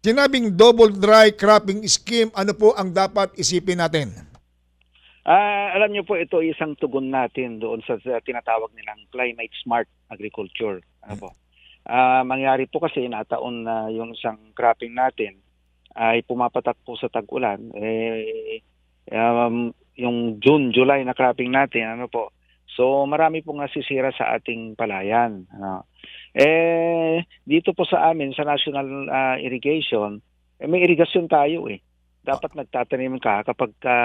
Sinabing double dry cropping scheme, ano po ang dapat isipin natin? Ah, alam niyo po ito isang tugon natin doon sa, tinatawag nilang climate smart agriculture. Ano po? Ah, mangyari po kasi nataon na yung isang cropping natin ay pumapatak po sa tag-ulan eh um, yung June, July na cropping natin ano po. So marami pong nasisira sa ating palayan. Ano. Eh dito po sa amin sa National ah, Irrigation, eh, may irigasyon tayo eh. Dapat nagtatanim ka kapag ka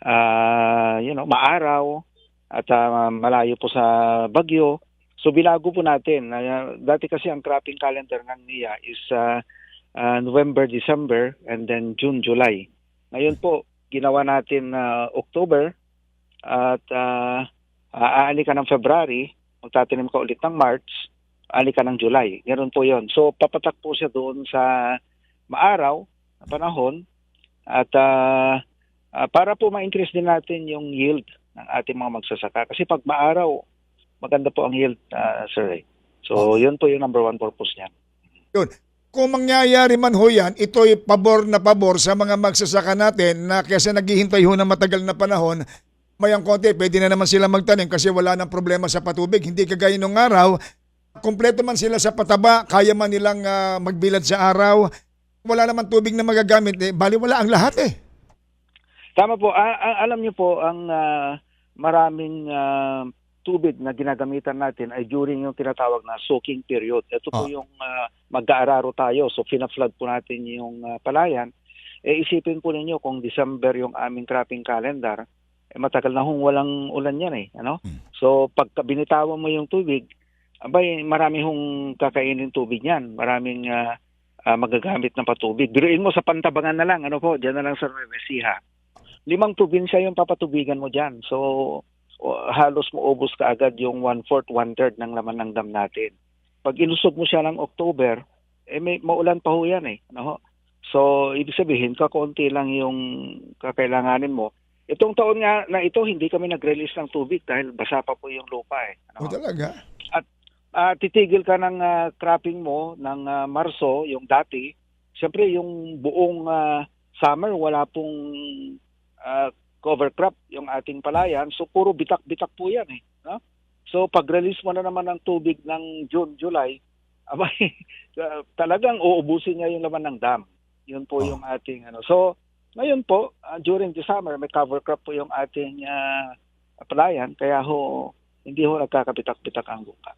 ah, you know, maaraw at ah, malayo po sa bagyo. So binago po natin. Ah, dati kasi ang cropping calendar ng NIA is ah, ah, November, December and then June, July. Ngayon po, ginawa natin na October at uh, aani ka ng February, magtatanim ka ulit ng March, aani ka ng July. Ganun po yon. So papatak po siya doon sa maaraw na panahon at ah, ah, para po ma-increase din natin yung yield ng ating mga magsasaka. Kasi pag maaraw, maganda po ang yield, ah, sir. eh. So, yun po yung number one purpose niya. Kung mangyayari man ho yan, ito'y pabor na pabor sa mga magsasaka natin na kasi naghihintay ho ng matagal na panahon, mayang konti, pwede na naman sila magtanim kasi wala nang problema sa patubig. Hindi kagaya nung araw, kumpleto man sila sa pataba, kaya man nilang ah, magbilad sa araw, wala naman tubig na magagamit, eh, bali wala ang lahat eh. Tama po. A- a- alam niyo po, ang ah, maraming ah, tubig na ginagamitan natin ay during yung tinatawag na soaking period. Ito po Ah. yung uh, mag-aararo tayo. So, fina-flood po natin yung ah, palayan. Eh, isipin po ninyo kung December yung aming cropping calendar, eh, matagal na hong walang ulan yan eh. Ano? Hmm. So, pagka binitawan mo yung tubig, abay, marami hong kakainin tubig yan. Maraming ah, ah, magagamit ng patubig. Biruin mo sa pantabangan na lang, ano po, dyan na lang sa Nueva Ecija limang probinsya yung papatubigan mo dyan. So, halos maubos ka agad yung one-fourth, one-third ng laman ng dam natin. Pag ilusog mo siya ng October, eh may maulan pa ho yan eh. Ano ho? So, ibig sabihin, kakonti lang yung kakailanganin mo. Itong taon nga na ito, hindi kami nag-release ng tubig dahil basa pa po yung lupa eh. Ano ho? talaga? Ah, titigil ka ng ah, cropping mo ng ah, Marso, yung dati, siyempre yung buong ah, summer wala pong ah, cover crop yung ating palayan. So puro bitak-bitak po yan eh. No? So pag-release mo na naman ng tubig ng June, July, abay, ah, talagang uubusin niya yung laman ng dam. Yun po Oh. yung ating ano. So ngayon po, ah, during the summer, may cover crop po yung ating ah, palayan. Kaya ho, hindi ho nagkakabitak-bitak ang lupa.